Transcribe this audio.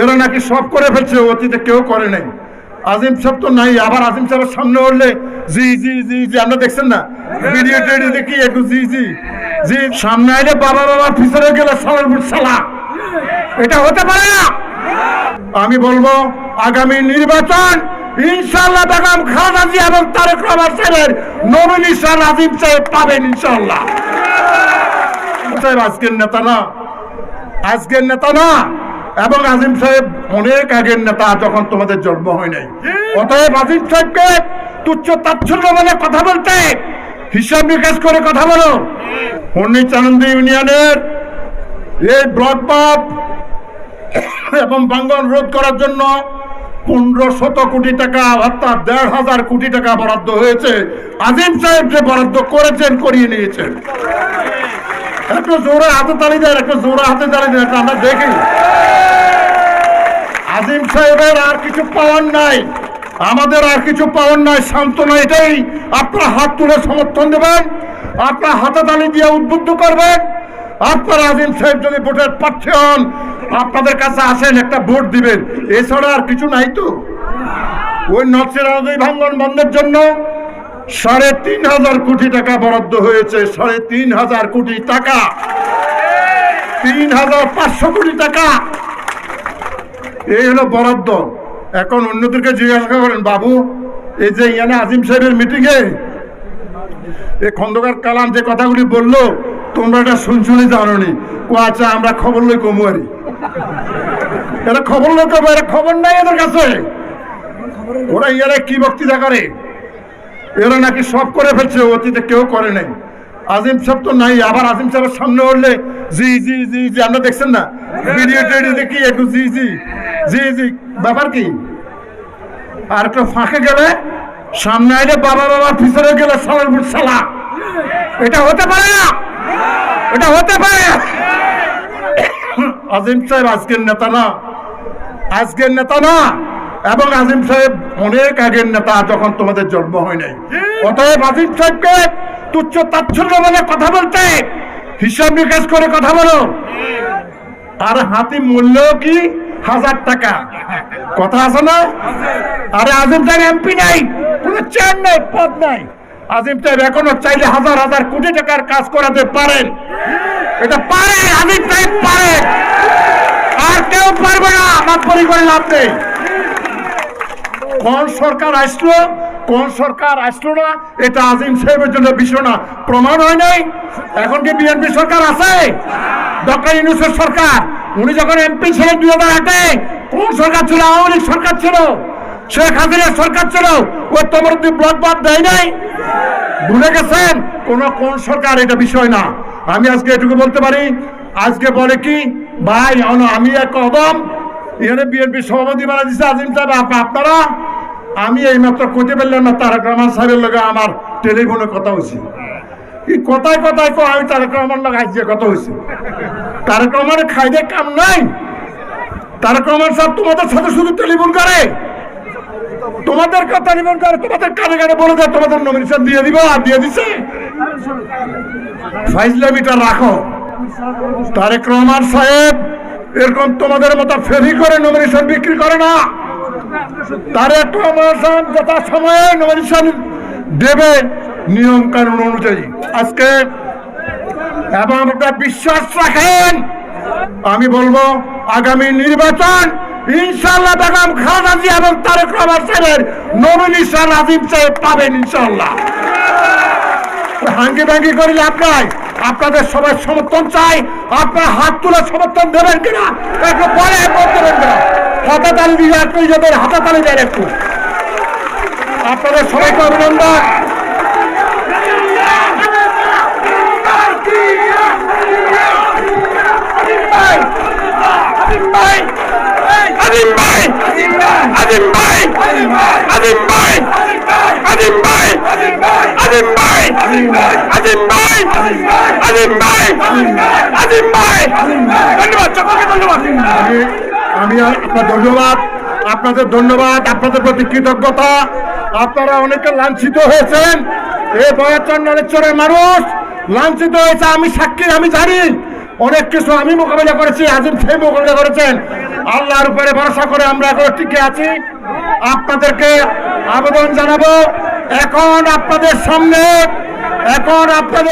এরা নাকি সব করে ফেলছে, অতীতে কেউ করে নাই। আজিম সাহেব তো নাই, আবার আজিম সাহেবের সামনে উঠলে, জি জি জি জি আমরা দেখছেন না? ভিডিও টিডিও দেখি, একটু জি জি জি, সামনে আইলে বাবা বাবা পিছনে গেলে সালার সালা, এটা হতে পারে না। আমি বলব, আগামী নির্বাচন ইনশাল্লাহ বেগম খালেদা জিয়া এবং তারেক রহমান সাহেবের নমিনেশন আজিম সাহেব পাবেন ইনশাল্লাহ সাহেব আজকের নেতা না, আজকের নেতা না এবং আজিম সাহেব অনেক আগের নেতা যখন তোমাদের জন্ম হয় নাই। অতএব আজিম সাহেবকে তুচ্ছ তাচ্ছল্য বলে কথা বলতে, হিসাব নিকাশ করে কথা বলো। আনন্দ ইউনিয়নের এই ব্লক বাপ এবং বাঙ্গন রোধ করার জন্য পনেরো শত কোটি টাকা অর্থাৎ দেড় হাজার কোটি টাকা বরাদ্দ হয়েছে। আজিম সাহেব যে বরাদ্দ করেছেন, করিয়ে নিয়েছেন। একটু জোরে হাতে তালি দেন, একটু জোরে হাতে তালি দেন আমরা দেখি। আজিম সাহেবের আর কিছু পাওয়ার নাই। আমাদের আর কিছু পাওয়ার নাই, সান্ত্বনা এটাই। আপনারা হাত তুলে সমর্থন দেবেন, আপনারা হাতে তালি দিয়ে উদ্বুদ্ধ করবেন। আপনারা আজিম সাহেব যদি ভোটের প্রার্থী হন, আপনাদের কাছে আসেন, একটা ভোট দিবেন। এছাড়া আর কিছু নাই তো। ওই নকশের ভাঙ্গন বন্ধের জন্য সাড়ে তিন হাজার কোটি টাকা বরাদ্দ হয়েছে, সাড়ে তিন হাজার কোটি টাকা। তিন হাজার পাঁচশো কোটি টাকা। এই হলো বরাদ্দ। এখন অন্যদেরকে জিজ্ঞাসা করেন, বাবু, এই যে ইয়ানে আজিম সাহেবের মিটিংয়ে এই খন্দকার কালাম যে কথাগুলি বলল, তোমরা এটা শুনছুনি জানোনি। ও আচ্ছা আমরা খবর লই কমুয়ারি এরা খবর লই কমু, এরা খবর নাই এদের কাছে। ওরা ইয়ারা কি বক্তৃতা করে? এরা নাকি সব করে ফেলছে, অতীতে কেউ করে নাই। আজিম সাহেব তো নাই, আবার আজিম সাহেবের সামনে উঠলে জি জি জি জি আমরা দেখছেন না? ভিডিও টিডিও দেখি, একটু জি জি জি জি, ব্যাপার কি? আর একটু ফাঁকে গেলে সামনে আইলে বাবা বাবা পিছনে গেলে সালার সালা, এটা হতে পারে না, এটা হতে পারে না। আজিম সাহেব আজকের নেতা না, আজকের নেতা না, এবং আজিম সাহেব অনেক আগের নেতা, যখন তোমাদের জন্ম হয় নাই। অতএব আজিম সাহেবকে তুচ্ছ তাচ্ছল্য বলে কথা বলতে? হিসাব নিকাশ করে কথা বলো। আর হাতি মূল্য কি? হাজার টাকা। কথা আছে না? আরে আজিম সাহেব এমপি নাই, কোনো চেয়ার নাই, পদ নাই। আজিম সাহেব এখনও চাইলে হাজার হাজার কোটি টাকার কাজ করাতে পারেন। এটা পারে, আজিম সাহেব পারে। আর কেউ পারবে না, আমার পরিবারে লাভ নেই। কোন সরকার আসলো কোন সরকার আসলো না, এটা আজিম সাহেবের জন্য বিষয় না। প্রমাণ হয় নাই? এখন কি বিএনপি সরকার আছে? ডক্টর ইউনুসের সরকার। উনি যখন এমপি ছিলেন দুই হাজার আটে, কোন সরকার ছিল? আওয়ামী লীগ সরকার ছিল। শেখ হাসিনার সরকার ছিল। ও তোমার ব্লক বাদ দেয় নাই। ভুলে গেছেন? কোন কোন সরকার, এটা বিষয় না। আমি আজকে এটুকু বলতে পারি, আজকে বলে কি? ভাই আমি এক কদম এখানে বিএনপি সভাপতি বানা দিচ্ছে আজিম সাহেব। আপ- আপনারা আমি এই মাত্র কইতে পারলাম না, তারেক রহমান সাহেবের লগে আমার টেলিফোনে কথা হয়েছে। কি কথায় কথায় কো আমি তারেক রহমান লগে আজকে কথা হয়েছে। তারেক রহমানের খাইদে কাম নাই। তারেক রহমান সাহেব তোমাদের সাথে শুধু টেলিফোন করে। তোমাদের কথা নিবেন করে, তোমাদের কানে কানে বলে দেয়, তোমাদের নমিনেশন দিয়ে দিব, আর দিয়ে দিছে। ফাইজলামিটা রাখো। তারেক রহমান সাহেব এরকম তোমাদের মতো ফেরি করে নমিনেশন বিক্রি করে না। তারেক রহমান যথা সময়ে নমিনেশন দেবে নিয়ম কানুন অনুযায়ী। আজকে এবং একটা বিশ্বাস রাখেন, আমি বলব, আগামী নির্বাচন ইনশাল্লাহ বেগম খালেদা এবং তারেক রহমান সাহেবের নমিনেশন আজিম সাহেব পাবেন ইনশাল্লাহ হাঙ্গি ভাঙ্গি করে নাই। আপনাদের সবাই সমর্থন চাই। আপনারা হাত তুলে সমর্থন দেবেন কিনা, একটু পরে ভোট দেবেন হাতাতালি দিবে আপনি যাদের হাতাতালি দেন একটু। আপনাদের সবাইকে অভিনন্দন। ধন্যবাদ সকলকে ধন্যবাদ। আমি আপনার ধন্যবাদ, আপনাদের ধন্যবাদ, আপনাদের প্রতি কৃতজ্ঞতা। আপনারা অনেকে লাঞ্ছিত হয়েছেন এই বয়াচন্দ্রের মানুষ। লাঞ্ছিত হয়েছে, আমি সাক্ষী, আমি জানি। অনেক কিছু আমি মোকাবিলা করেছি, আজিম সেই মোকাবিলা করেছেন। আল্লাহর উপরে ভরসা করে আমরা এখন টিকে আছি। আপনাদেরকে আবেদন জানাব, এখন আপনাদের সামনে, এখন আপনাদের